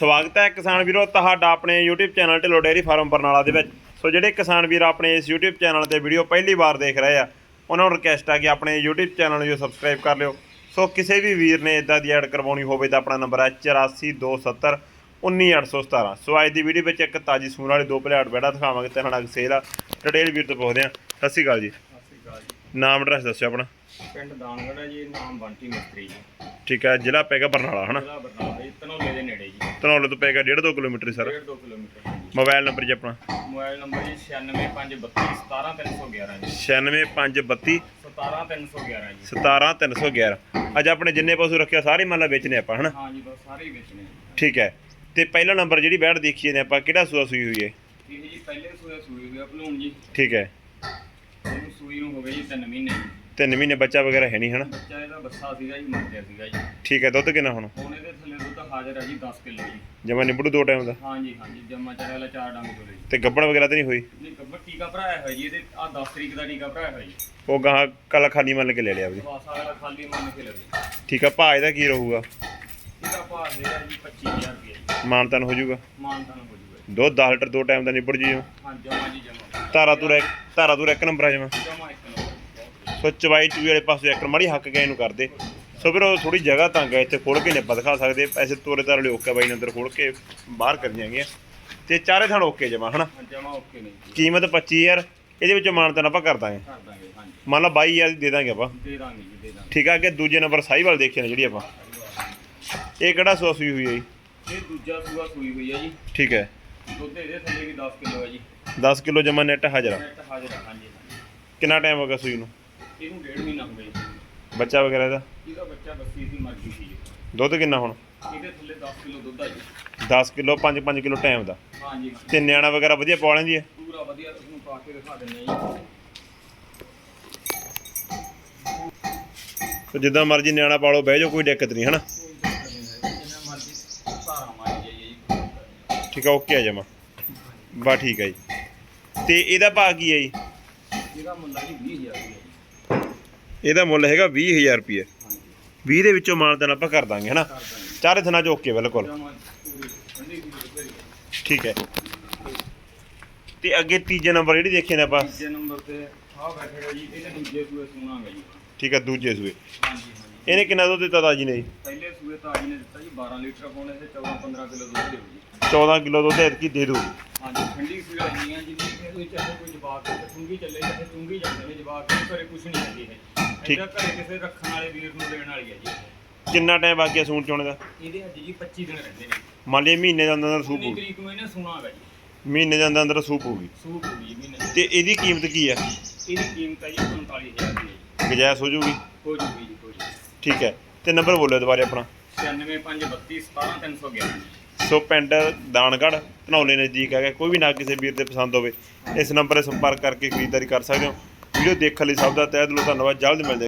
ਸਵਾਗਤ ਹੈ ਕਿਸਾਨ ਵੀਰੋ ਤੁਹਾਡਾ ਆਪਣੇ YouTube channel Dhillon dairy farm Barnala ਦੇ ਵਿੱਚ। ਸੋ ਜਿਹੜੇ ਕਿਸਾਨ ਵੀਰ ਆਪਣੇ ਇਸ YouTube ਚੈਨਲ ਤੇ ਵੀਡੀਓ ਪਹਿਲੀ ਵਾਰ ਦੇਖ ਰਹੇ ਆ ਉਹਨਾਂ ਨੂੰ ਰਿਕਵੈਸਟ ਆ ਕਿ ਆਪਣੇ YouTube ਚੈਨਲ ਨੂੰ ਸਬਸਕ੍ਰਾਈਬ ਕਰ ਲਿਓ। ਸੋ ਕਿਸੇ ਵੀ ਵੀਰ ਨੇ ਇਦਾਂ ਦੀ ਐਡ ਕਰਵਾਉਣੀ ਹੋਵੇ ਤਾਂ ਆਪਣਾ ਨੰਬਰ ਹੈ 8427 19817 ਸੋ ਅੱਜ ਦੀ ਵੀਡੀਓ ਵਿੱਚ ਇੱਕ ਤਾਜੀ ਸੂਣ ਵਾਲੀ ਦੋ ਪਲੇਟ ਬੈੜਾ ਦਿਖਾਵਾਂਗੇ ਤੇ ਨਾਲ ਸੇਲ ਆ। ਡਿਟੇਲ ਵੀਰ ਤੋਂ ਪੁੱਛਦੇ ਆ। ਸਤਿ ਸ਼੍ਰੀ ਅਕਾਲ ਜੀ। ਸਤਿ ਸ਼੍ਰੀ ਅਕਾਲ ਜੀ। ਨਾਮ ਐਡਰੈਸ ਦੱਸਿਓ ਆਪਣਾ। ਪਿੰਡ ਦਾਨਗੜ੍ਹ ਹੈ ਜੀ ਨਾਮ ਬੰਟੀ ਮਿਸਤਰੀ ਜੀ। ਠੀਕ ਹੈ ਜ਼ਿਲ੍ਹਾ ਪੈਗਾ ਬਰਨਾਲਾ ਹਨਾ? ਜ਼ਿਲ੍ਹਾ ਬਰਨਾਲਾ ਜੀ ਧਨੌਲੇ ਦੇ ਨੇੜੇ ਜੀ। ਧਨੌਲੇ ਤੋਂ ਪੈਗਾ 1.5 kilometre sir. 1.5 kilometre mobile number ਜੀ ਆਪਣਾ? ਮੋਬਾਈਲ ਨੰਬਰ ਜੀ 96532 17311 ਜੀ। 96532 17311 ਜੀ। 17311 ਅੱਜ ਆਪਣੇ ਜਿੰਨੇ ਪਸ਼ੂ ਰੱਖਿਆ ਸਾਰੇ ਮੰਨ ਲਾ ਵੇਚਨੇ ਆਪਾਂ ਹਨਾ? ਹਾਂ ਜੀ ਬਸ ਸਾਰੇ ਹੀ ਵੇਚਣੇ ਜੀ ਠੀਕ ਹੈ। ਤੇ ਪਹਿਲਾ ਨੰਬਰ ਜਿਹੜੀ ਬੈਠ ਦੇਖੀਏ ਨੇ ਆਪਾਂ ਕਿਹੜਾ ਸੂਆ ਸੂਈ ਹੋਈ ਹੈ? ਇਹ ਜੀ ਪਹਿਲੇ ਸੂਏ ਸੂਈ ਹੋਇਆ ਭਲੂਣ ਜੀ। ਠੀਕ ਹੈ। ਸੂਈ ਨੂੰ ਹੋ ਗਏ ਜੀ 3 ਮਹੀਨੇ। ਤਿੰਨ ਮਹੀਨੇ ਬੱਚਾ ਵਗੈਰਾ ਹੈ ਨਹੀਂ ਹਨਾ? ਬੱਚਾ ਇਹਦਾ ਬੱਸਾ ਸੀਗਾ ਜੀ ਮਰ ਗਿਆ ਸੀਗਾ ਜੀ। ਠੀਕ ਹੈ ਦੁੱਧ ਕਿੰਨਾ ਹੁਣ? ਹੁਣ ਇਹਦੇ ਥੱਲੇ ਦੁੱਧ ਹਾਜ਼ਰ ਹੈ ਜੀ 10 ਕਿਲੋ ਜੀ। ਜਮਾ ਨਿਬੜੂ ਦੋ ਟਾਈਮ ਦਾ? ਹਾਂ ਜੀ ਹਾਂ ਜੀ ਜੰਮਾ ਚੜਿਆ ਵਾਲਾ ਚਾਰ ਡੰਗ ਚੋਲੇ ਜੀ। ਤੇ ਗੱਬੜ ਵਗੈਰਾ ਤਾਂ ਨਹੀਂ ਹੋਈ? ਨਹੀਂ ਗੱਬਰ ਟੀਕਾ ਭਰਾਇਆ ਹੋਇਆ ਜੀ ਇਹਦੇ ਆ 10 ਤਰੀਕ ਦਾ ਟੀਕਾ ਭਰਾਇਆ ਹੋਇਆ ਜੀ। ਉਹ ਗਾਹ ਕੱਲ ਖਾਲੀ ਮੰਨ ਕੇ ਲੈ ਲਿਆ ਵੀ। ਬਾਸਾ ਵਾਲਾ ਖਾਲੀ ਮੰਨ ਕੇ ਲਵੇ ਠੀਕ ਹੈ ਭਾਅ ਇਹਦਾ ਕੀ ਰਹੂਗਾ? ਇਹਦਾ ਭਾਅ ਹੈਗਾ ਜੀ 25000 ਰੁਪਏ ਮਾਨਤਨ ਹੋ ਜਾਊਗਾ? ਮਾਨਤਾਨ ਹੋ ਜੂਗਾ ਦੁੱਧ 10 ਲੀਟਰ ਦੋ ਟਾਈਮ ਦਾ ਨਿਬੜ ਜੀ ਹਾਂ ਜਮਾ ਜੀ ਜਮਾ। ਧਾਰਾ ਤੁਰ ਇੱਕ ਧਾਰਾ ਤੁਰ ਇੱਕ ਨੰਬਰ ਆ ਜਮਾ। ਜਮਾ ਇੱਕ ਨੰਬਰ। ਸੋ ਚਵਾਈ ਚੂਈ ਵਾਲੇ ਪਾਸੇ ਇੱਕ ਮਾੜੀ ਹੱਕ ਗਏ ਨੂੰ ਕਰਦੇ। ਸੋ ਫਿਰ ਉਹ ਥੋੜੀ ਜਗ੍ਹਾ ਤੰਗ ਹੈ ਇੱਥੇ ਖੋਲ ਕੇ ਆਪਾਂ ਦਿਖਾ ਸਕਦੇ। ਪੈਸੇ ਤੋਰੇ ਤਾਰੇ ਵਾਲੇ ਓਕੇ ਬਾਈ ਨੇ ਅੰਦਰ ਖੋਲ ਕੇ ਬਾਹਰ ਕਰ ਜਾਣਗੇ ਤੇ ਚਾਰੇ ਥਾਂ ਓਕੇ ਜਮਾ ਹਨਾ? ਹਾਂ ਜਮਾ ਓਕੇ ਨਹੀਂ ਜੀ। ਕੀਮਤ 25000 ਇਹਦੇ ਵਿੱਚੋਂ ਮਾਨਤਨ ਆਪਾਂ ਕਰ ਦਾਂਗੇ। ਕਰ ਦਾਂਗੇ ਹਾਂ ਜੀ ਮੰਨ ਲਾ 22000 ਦੀ ਦਾਂਗੇ ਆਪਾਂ। ਦੇ ਦਾਂਗੇ ਜੀ ਦੇ ਦਾਂਗੇ। ਠੀਕ ਆ ਕਿ ਦੂਜੇ ਨੰਬਰ ਸਾਈਵਾਲ ਦੇਖੇ ਨੇ ਜਿਹੜੀ ਆਪਾਂ। ਇਹ ਕਿਹੜਾ ਸੂਆ ਸੂਈ ਹੋਈ ਹੈ ਜੀ? ਇਹ ਦੂਜਾ ਸੂਆ ਸੂਈ ਹੋਈ ਹੈ ਜੀ। ਠੀਕ ਹੈ। ਦੁੱਧ ਇਹਦੇ ਥੱਲੇ ਵੀ 10 ਕਿਲੋ ਹੈ ਜੀ। 10 ਕਿਲੋ ਜਮਾ ਨੈਟ ਹਾਜ਼ਰ। ਨੈਟ ਹਾਜ਼ਰ ਆ ਹਾਂ ਜੀ ਹਾਂ ਕਿੰਨਾ ਟਾਈਮ ਹੋ ਗਿਆ ਸੂਈ ਨੂੰ। ਇਹਨੂੰ ਡੇਢ ਮਹੀਨਾ ਹੋ ਗਿਆ ਜੀ। ਬੱਚਾ ਵਗੈਰਾ ਦਾ ਇਹਦਾ ਬੱਚਾ ਬੱਸੀ ਸੀ ਮਰ ਗਈ ਸੀ ਜੀ। ਦੁੱਧ ਕਿੰਨਾ ਹੁਣ? ਇਹਦੇ ਥੱਲੇ 10 ਕਿਲੋ ਦੁੱਧ ਆ ਜੀ। 10 ਕਿਲੋ 5-5 ਕਿਲੋ ਟਾਈਮ ਦਾ। ਹਾਂ ਜੀ। ਤੇ ਨਿਆਣਾ ਵਗੈਰਾ ਵਧੀਆ ਪਾ ਲੈਂਦੀ ਹੈ? ਪੂਰਾ ਵਧੀਆ ਤੁਹਾਨੂੰ ਪਾ ਕੇ ਦਿਖਾ ਦਿੰਦੇ ਆ ਜੀ। ਤੇ ਜਿੱਦਾਂ ਮਰਜ਼ੀ ਨਿਆਣਾ ਪਾਲੋ ਬਹਿ ਜਾਓ ਕੋਈ ਦਿੱਕਤ ਨਹੀਂ ਹਨਾ? ਜਿੰਨਾ ਮਰਜ਼ੀ ਧਾਰਾ ਮਾਰੀ ਜਾਈਏ ਜੀ। ਠੀਕ ਆ ਓਕੇ ਆ ਜਮਾ। ਬਾ ਠੀਕ ਹੈ ਜੀ। ਤੇ ਇਹਦਾ ਭਾਅ ਕੀ ਹੈ ਜੀ? ਇਹਦਾ ਮੁੱਲ ਜੀ 20000 ਰੁਪਏ। ਇਹਦਾ ਮੁੱਲ ਹੈਗਾ 20000 ਰੁਪਏ। ਹਾਂ ਜੀ 20 ਦੇ ਵਿੱਚੋਂ ਮਾਨਤਨ ਆਪਾਂ ਕਰ ਦਾਂਗੇ ਹਨਾ? ਕਰ ਦਾਂਗੇ। ਚਾਰੇ ਥਣਾ ਚ ਓਕੇ ਬਿਲਕੁਲ। ਜਮਾ ਪੂਰੀ ਠੰਡੀ ਦੀ ਬਥੇਰੀ ਠੀਕ ਹੈ। ਤੇ ਅੱਗੇ ਤੀਜੇ ਨੰਬਰ ਜਿਹੜੀ ਦੇਖੇ ਨੇ ਆਪਾਂ? ਤੀਜੇ ਨੰਬਰ ਤੇ ਆ ਬੈਠੇਗਾ ਜੀ ਇਹਦੇ ਦੂਜੇ ਸੂਏ ਸੁਣਾਂਗੇ ਜੀ। ਠੀਕ ਹੈ ਦੂਜੇ ਸੂਏ। ਹਾਂਜੀ ਹਾਂਜੀ। ਇਹਨੇ ਕਿੰਨਾ ਦੁੱਧ ਦਿੱਤਾ ਨੇ ਜੀ? ਪਹਿਲੇ ਸੂਏ ਤਾਜੀ ਨੇ ਦਿੱਤਾ ਜੀ 12 ਲੀਟਰ ਪਾਉਣੇ ਤੇ 14 15 ਕਿਲੋ ਦੁੱਧ ਦੇਊ ਜੀ। 14 ਕਿਲੋ ਦੁੱਧ ਐਤਕੀ ਦੇ ਦੂਗੀ ਹਾਂਜੀ ਠੰਡੀ ਸੂਈ ਲੈਣੀ ਆ ਜਿੰਨੀ ਕਿ ਕੋਈ ਚਾਹੇ ਕੋਈ ਜਵਾਬ ਤੇ ਚੁੰਗੀ ਚੱਲੇ ਚਾਹੇ ਚੁੰਗੀ ਜਾਂਦੇ ਨੇ ਜਵਾਬ ਤੇ ਘਰੇ ਕੁਝ ਨਹੀਂ ਹੁੰਦੀ ਹੈ ਠੀਕ। ਇਹਦਾ ਘਰੇ ਕਿਸੇ ਰੱਖਣ ਵਾਲੇ ਵੀਰ ਨੂੰ ਦੇਣ ਵਾਲੀ ਹੈ ਜੀ ਕਿੰਨਾ ਟਾਈਮ ਬਾਕੀ ਆ ਸੂਣ ਚੋਣ ਦਾ? ਇਹਦੇ ਅੱਜ ਜੀ 25 ਦਿਨ ਰਹਿੰਦੇ ਨੇ। ਮੰਨ ਲਈ ਮਹੀਨੇ ਦੇ ਅੰਦਰ ਅੰਦਰ ਸੂਪ 19 ਹੋਊਗੀ ਤਰੀਕ ਨੂੰ ਇਹਨੇ ਸੁਣਾਗਾ ਜੀ। ਮਹੀਨੇ ਦੇ ਅੰਦਰ ਅੰਦਰ ਸੂਪ ਹੋਊਗੀ ਸੂਪ ਹੋ ਗਈ ਮਹੀਨੇ ਤੇ ਇਹਦੀ ਕੀਮਤ ਕੀ ਹੈ ਇਹਦੀ ਕੀਮਤ ਹੈ ਜੀ 45000 ਰੁਪਏ ਜੀ। ਗਜਾਇਸ਼ ਹੋ ਹੋ ਜੂਗੀ ਜੀ ਹੋ ਜੂਗੀ ਠੀਕ ਹੈ। ਤੇ ਨੰਬਰ ਬੋਲਿਓ ਦੁਬਾਰੇ ਆਪਣਾ। 96532 17311 ਸੋ ਪਿੰਡ ਦਾਨਗੜ੍ਹ, ਧਨੌਲੇ ਨਜ਼ਦੀਕ ਹੈਗਾ। ਕੋਈ ਵੀ ਨਾ ਕਿਸੇ ਵੀਰ 'ਤੇ ਪਸੰਦ ਹੋਵੇ, ਇਸ ਨੰਬਰ 'ਤੇ ਸੰਪਰਕ ਕਰਕੇ ਖਰੀਦਦਾਰੀ ਕਰ ਸਕਦੇ ਹੋ। ਵੀਡੀਓ ਦੇਖਣ ਲਈ ਸਭ ਦਾ ਤਹਿ ਦਿਲੋਂ ਧੰਨਵਾਦ। ਜਲਦ ਮਿਲਦੇ